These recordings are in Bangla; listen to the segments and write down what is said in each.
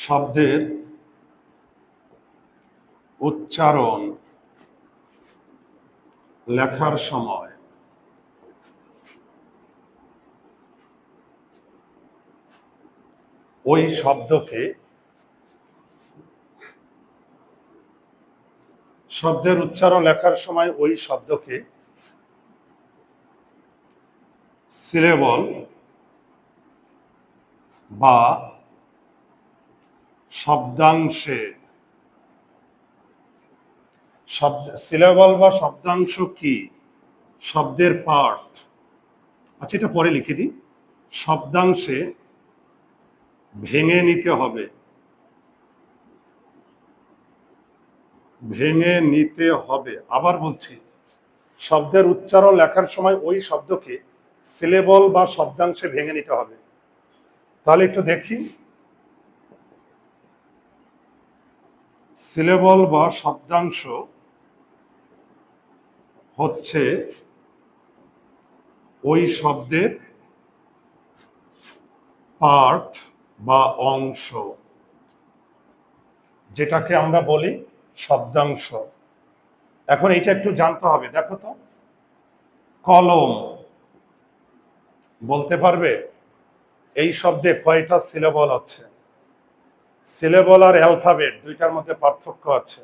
শব্দের উচ্চারণ লেখার সময়। ওই শব্দকে শব্দের উচ্চারণ লেখার সময় ওই শব্দকে সিলেবল বা শব্দাংশে। শব্দ, সিলেবল বা শব্দাংশ কি? শব্দের পার্ট আচ্ছা এটা পরে লিখে দিই। শব্দাংশে ভেঙে নিতে হবে। ভেঙে নিতে হবে। আবার বলছি, শব্দের উচ্চারণ লেখার সময় ওই শব্দকে সিলেবল বা শব্দাংশে ভেঙে নিতে হবে। তাহলে একটু দেখি। সিলেবল বা শব্দাংশ হচ্ছে ওই শব্দের পার্ট বা অংশ, যেটাকে আমরা বলি শব্দাংশ। এখন এটা একটু জানতে হবে। দেখো তো, কলম, বলতে পারবে? এই শব্দে কয়টা সিলেবল আছে? সিলেবল আর অ্যালফাবেট দুইটার মধ্যে পার্থক্য আছে।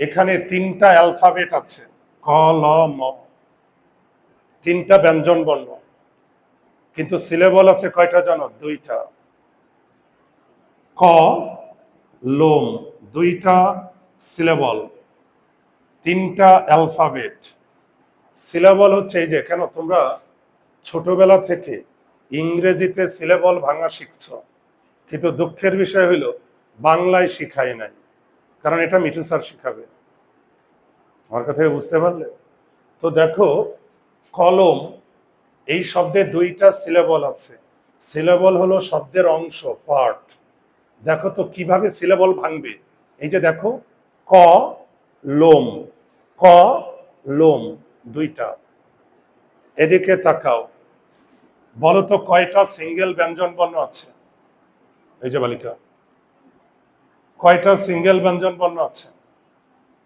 এখানে তিনটা অ্যালফাবেট আছে, ক, ল, ম। তিনটা ব্যঞ্জন বর্ণ। কিন্তু সিলেবল আছে কয়টা জানো? দুইটা। ক, লোম, দুইটা সিলেবল, তিনটা অ্যালফাবেট। সিলেবল হচ্ছে এই যে, কেন তোমরা ছোটবেলা থেকে ইংরেজিতে সিলেবল ভাঙা শিখছ? কিন্তু দুঃখের বিষয় হইল, বাংলায় শিখায় নাই। কারণ এটা মিঠু স্যার শিখাবে। আমার কথা বুঝতে পারলে? তো দেখো, কলম, এই শব্দে দুইটা সিলেবল আছে। সিলেবল হলো শব্দের অংশ পার্ট দেখো তো কীভাবে সিলেবল ভাঙবে? এই যে দেখো ক লোম ক লোম দুইটা। এদিকে তাকাও। বলো তো কয়টা সিঙ্গেল ব্যঞ্জন বর্ণ আছে? এই যে বালিকা, কয়টা সিঙ্গেল ব্যঞ্জন বর্ণ আছে?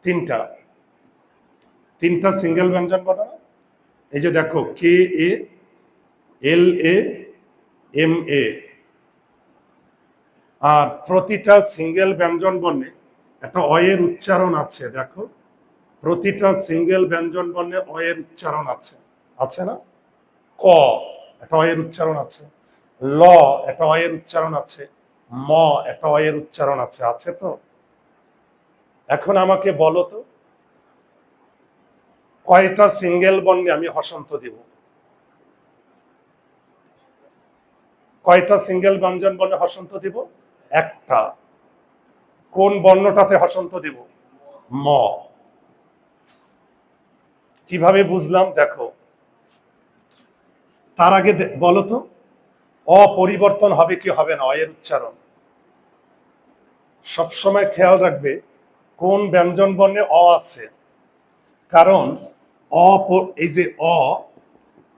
তিনটা। তিনটা সিঙ্গেল ব্যঞ্জন বর্ণ এই যে দেখো, কে, এ, এল, এ, এম, এ। আর প্রতিটা সিঙ্গেল ব্যঞ্জন বর্ণে একটা অয়ের উচ্চারণ আছে, দেখো। প্রতিটা সিঙ্গেল ব্যঞ্জন বর্ণে অয়ের উচ্চারণ আছে। আছে না? ক, একটা অয়ের উচ্চারণ আছে। ল, একটা অয়ের উচ্চারণ আছে। ম একটা অয়ের উচ্চারণ আছে আছে তো? এখন আমাকে বলো তো, কয়টা সিঙ্গেল বর্ণে আমি হসন্ত দিব? কয়টা সিঙ্গেল ব্যঞ্জন বর্ণে হসন্ত দিব? একটা। কোন বর্ণটাতে হসন্ত দিব? ম। কীভাবে বুঝলাম? দেখো। তার আগে বলো তো, অপরিবর্তন হবে কি হবে না, অয়ের উচ্চারণ? সবসময় খেয়াল রাখবে কোন ব্যঞ্জন বর্ণে অ আছে। কারণ অ এই যে অ,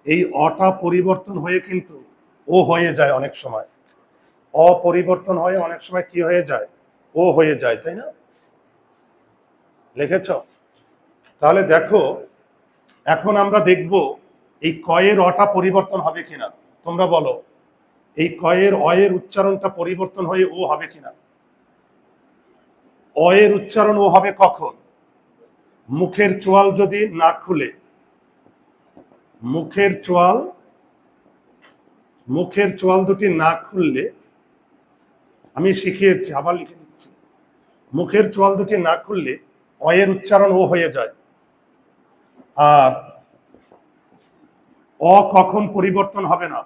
এই অটা পরিবর্তন হয়ে কিন্তু ও হয়ে যায় অনেক সময়। অপরিবর্তন হয়ে অনেক সময় কি হয়ে যায়? ও হয়ে যায়, তাই না? লিখেছ? তাহলে দেখো, এখন আমরা দেখব এই কয়ের অটা পরিবর্তন হবে কিনা। তোমরা বলো, এই কয়ের অয়ের উচ্চারণটা পরিবর্তন হয়ে ও হবে কিনা? অয়ের উচ্চারণ ও হবে কখন? মুখের চোয়াল যদি না খুলে, মুখের চোয়াল মুখের চোয়াল দুটি না খুললে, আমি শিখিয়েছি, আবার লিখে দিচ্ছি। মুখের চোয়াল দুটি না খুললে অয়ের উচ্চারণ ও হয়ে যায়। আর অ কখন পরিবর্তন হবে না?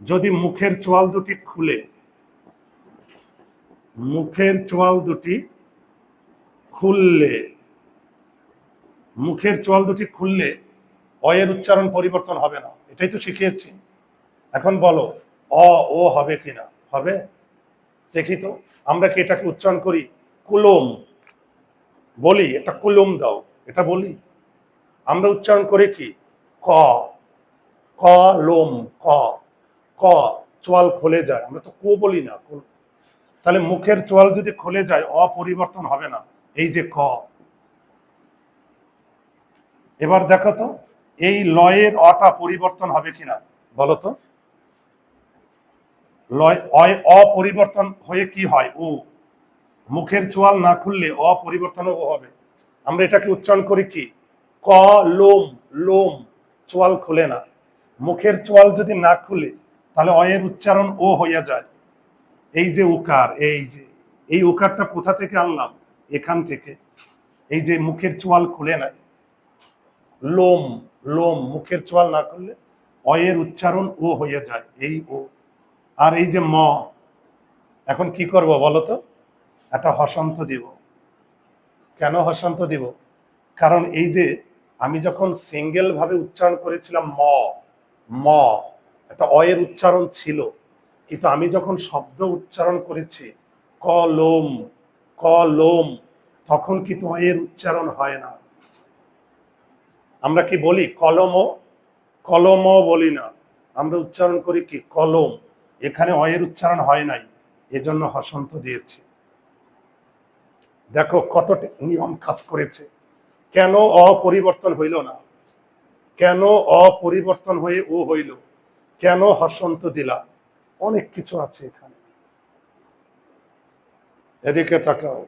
যদি মুখের চোয়াল দুটি খুলে, মুখের চোয়াল দুটি খুললে, মুখের চোয়াল দুটি খুললে অয়ের উচ্চারণ পরিবর্তন হবে না। এটাই তো শিখিয়েছি। এখন বলো, অ, ও হবে কিনা? হবে? দেখি তো, আমরা কি এটাকে উচ্চারণ করি? কুলম। বলি, এটা কুলম দাও, এটা বলি। আমরা উচ্চারণ করে কি? ক। ক লোম ক। ক, চোয়াল খুলে যায়। আমরা তো কো বলি না তাহলে মুখের চোয়াল যদি খুলে যায়, অপরিবর্তন হবে না। এই যে ক। এবার দেখো তো, এই লয়ের অটা পরিবর্তন হবে কিনা? বলো তো। লয় অপরিবর্তন হয়ে কি হয়? ও মুখের চোয়াল না খুললে অপরিবর্তন হবে। আমরা এটাকে উচ্চারণ করি কি? ক, লোম লোম, চোয়াল খুলে না। মুখের চোয়াল যদি না খুলে, তাহলে অয়ের উচ্চারণ ও হইয়া যায়। এই যে উকার, এই যে, এই উকারটা কোথা থেকে আনলাম? এখান থেকে, এই যে মুখের চোয়াল খুলে নাই, লোম লোম, মুখের চোয়াল না করলে অয়ের উচ্চারণ ও হয়ে যায়, এই ও। আর এই যে ম, এখন কি করব বলো তো? একটা হসন্ত দিব। কেন হসন্ত দিব? কারণ এই যে আমি যখন সিঙ্গেল ভাবে উচ্চারণ করেছিলাম ম ম, একটা অয়ের উচ্চারণ ছিল, কিন্তু আমি যখন শব্দ উচ্চারণ করেছি কলম কলম, তখন কিন্তু অয়ের উচ্চারণ হয় না? আমরা কি বলি কলম? কলম বলি না। আমরা উচ্চারণ করি কি? কলম। এখানে অয়ের উচ্চারণ হয় নাই। এজন্য হসন্ত দিয়েছি। দেখো কত নিয়ম কাজ করেছে। কেন অপরিবর্তন হইল না? কেন অপরিবর্তন হয়ে ও হইল? কেন হসন্ত দিলা? অনেক কিছু আছে এখানে। এদিকে তাকাও।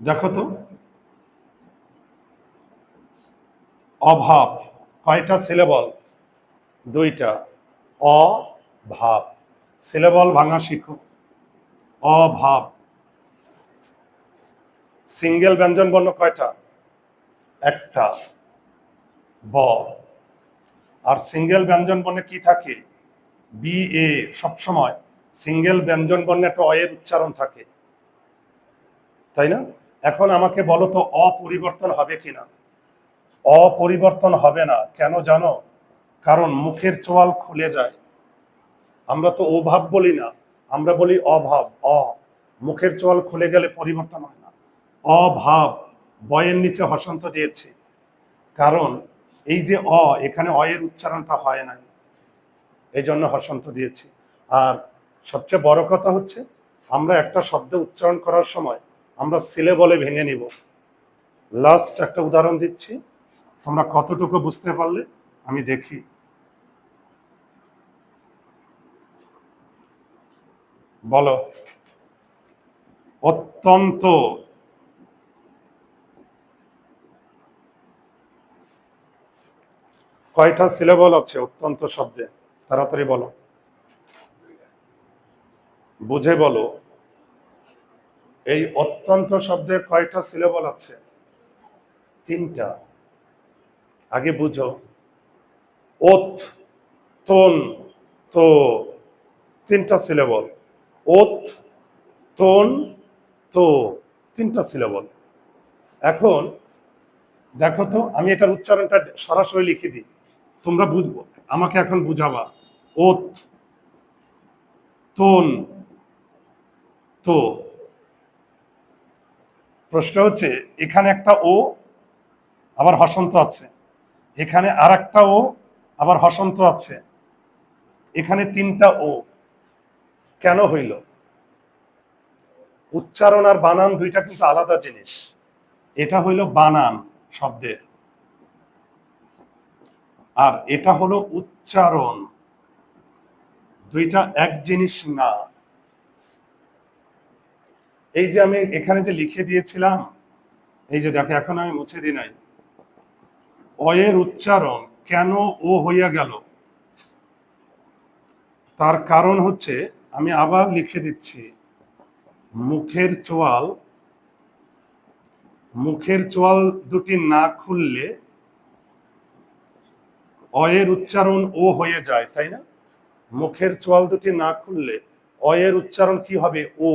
দেখো তো, অভাব, কয়টা সিলেবল দুইটা। অভাব। সিলেবল ভাঙা শিখো। অভাব। সিঙ্গেল ব্যঞ্জন বর্ণ কয়টা? একটা। ব। আর সিঙ্গেল ব্যঞ্জন বর্ণে কি থাকে? বি এ সবসময় সিঙ্গেল ব্যঞ্জন বর্ণে একটা অয়ের উচ্চারণ থাকে। তাই না? এখন আমাকে বলো তো, অপরিবর্তন হবে কিনা? অপরিবর্তন হবে না। কেন জানো? কারণ মুখের চোয়াল খুলে যায়। আমরা তো অভাব বলি না। আমরা বলি অভাব, অ। মুখের চোয়াল খুলে গেলে পরিবর্তন হয় না। অভাব বয়ের নিচে হসন্ত দিয়েছে। কারণ এই যে অ, এখানে অয়ের উচ্চারণটা হয় নাই। এই জন্য হসন্ত দিয়েছি। আর সবচেয়ে বড় কথা হচ্ছে, আমরা একটা শব্দ উচ্চারণ করার সময় আমরা সিলে বলে ভেঙে নিব। লাস্ট একটা উদাহরণ দিচ্ছি, তোমরা কতটুকু বুঝতে পারলে আমি দেখি। বলো, অত্যন্ত কয়টা সিলেবল আছে অত্যন্ত শব্দে? তাড়াতাড়ি বলো। বুঝে বলো, এই অত্যন্ত শব্দে কয়টা সিলেবল আছে? তিনটা। আগে বুঝো। ওত, তন, তো, তিনটা সিলেবল ওত, তন, তো, তিনটা সিলেবল এখন দেখো তো, আমি এটার উচ্চারণটা সরাসরি লিখে দিই। তোমরা বুঝব আমাকে এখন বুঝাবা। ওত তন, তো। প্রশ্ন হচ্ছে, এখানে একটা ও, আবার হসন্ত আছে। এখানে আর একটা ও, আবার হসন্ত আছে। এখানে তিনটা ও। কেন হইল? উচ্চারণ আর বানান দুইটা কিন্তু আলাদা জিনিস। এটা হইল বানান শব্দের। আর এটা হলো উচ্চারণ। দুইটা এক জিনিস না। এই যে আমি এখানে যে লিখে দিয়েছিলাম, এই যে দেখো, এখন আমি মুছে দিই নাই। অয়ের উচ্চারণ কেন ও হইয়া গেল? তার কারণ হচ্ছে, আমি আবার লিখে দিচ্ছি, মুখের চোয়াল মুখের চোয়াল দুটি না খুললে অয়ের উচ্চারণ ও হয়ে যায়, তাই না? মুখের চোয়াল দুটি না খুললে অয়ের উচ্চারণ কি হবে? ও।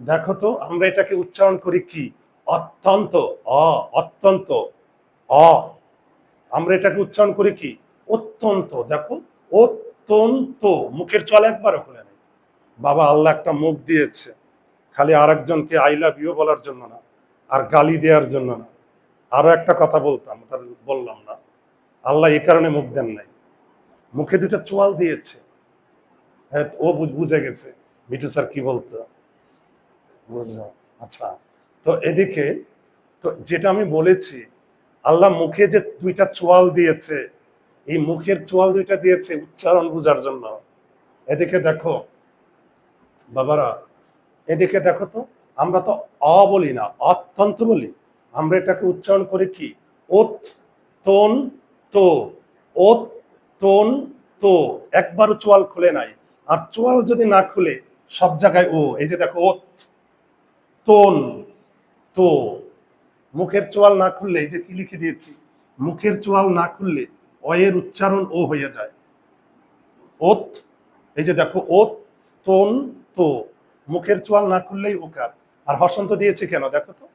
দেখো তো, আমরা এটাকে উচ্চারণ করি কি? অত্যন্ত, অ অত্যন্ত, অ। আমরা এটাকে উচ্চারণ করি কি? অত্যন্ত। দেখো, অত্যন্ত। মুখের চল একবারও খুলে নেই। বাবা, আল্লাহ একটা মুখ দিয়েছে। খালি আর একজনকে আই লাভ ইউ বলার জন্য না, আর গালি দেওয়ার জন্য না। আরও একটা কথা বলতাম, ওটা বললাম না। আল্লাহ এ কারণে মুখ দেন নাই। মুখে দুটো চোয়াল দিয়েছে। হ্যাঁ ও বুঝ- গেছে। মিঠু স্যার কি বলতো? বুঝলো? আচ্ছা তো এদিকে, তো যেটা আমি বলেছি, আল্লাহ মুখে যে দুইটা চোয়াল দিয়েছে, এই মুখের চোয়াল দুইটা দিয়েছে উচ্চারণ বোঝার জন্য। এদিকে দেখো, বাবারা, এদিকে দেখো তো, আমরা তো অ বলি না, অত্যন্ত বলি। আমরা এটাকে উচ্চারণ করি কি? ওত, তন, তো, ওত তন তো একবারও চোয়াল খুলে নাই। আর চোয়াল যদি না খুলে, সব জায়গায় ও, এই যে দেখো, ওত তন তো মুখের চোয়াল না খুললে, এই যে কি লিখে দিয়েছি? মুখের চোয়াল না খুললে অয়ের উচ্চারণ ও হয়ে যায়। ওত, এই যে দেখো, ওত তন তো, মুখের চোয়াল না খুললেই ওকার আর হসন্ত দিয়েছে কেন? দেখো তো।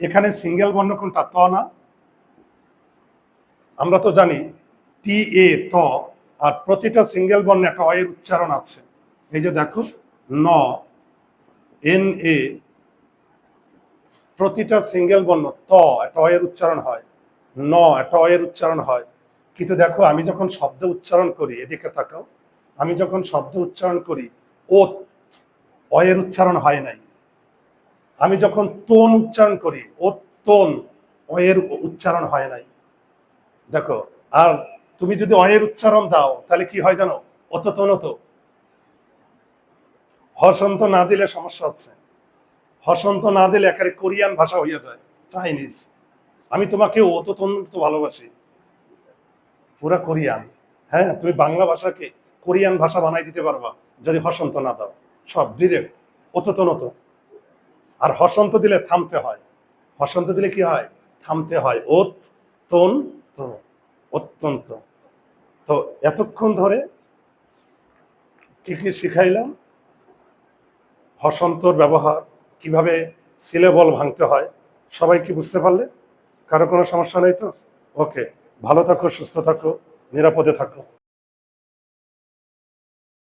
এখানে সিঙ্গেল বর্ণ কোনটা ত না। আমরা তো জানি টি এ ত আর প্রতিটা সিঙ্গেল বর্ণে একটা অয়ের উচ্চারণ আছে। এই যে দেখো, ন, এন, এ প্রতিটা সিঙ্গেল বর্ণ, ত একটা অয়ের উচ্চারণ হয়, ন একটা অয়ের উচ্চারণ হয়। কিন্তু দেখো, আমি যখন শব্দ উচ্চারণ করি, এদিকে তাকাও, আমি যখন শব্দ উচ্চারণ করি, ও অয়ের উচ্চারণ হয় নাই। আমি যখন তোন উচ্চারণ করি, ও তোন অয়ের উচ্চারণ হয় নাই। দেখো, আর তুমি যদি অয়ের উচ্চারণ দাও, তাহলে কি হয় জানো? অত তনত হসন্ত না দিলে সমস্যা হচ্ছে। হসন্ত না দিলে একেবারে কোরিয়ান ভাষা হইয়া যায়, চাইনিজ। আমি তোমাকে অত তন্ত ভালোবাসি। পুরা কোরিয়ান। হ্যাঁ তুমি বাংলা ভাষাকে কোরিয়ান ভাষা বানাই দিতে পারবা, যদি হসন্ত না দাও। সব ডিরেক্ট অত নত আর হসন্ত দিলে থামতে হয়। হসন্ত দিলে কি হয়? থামতে হয়। ওত তন তো অত্যন্ত। তো এতক্ষণ ধরে কি কি শিখাইলাম? হসন্তর ব্যবহার, কীভাবে সিলেবল ভাঙতে হয়, সবাই কি বুঝতে পারলে? কারও কোনো সমস্যা নেই তো? ওকে ভালো থাকো, সুস্থ থাকো, নিরাপদে থাকো।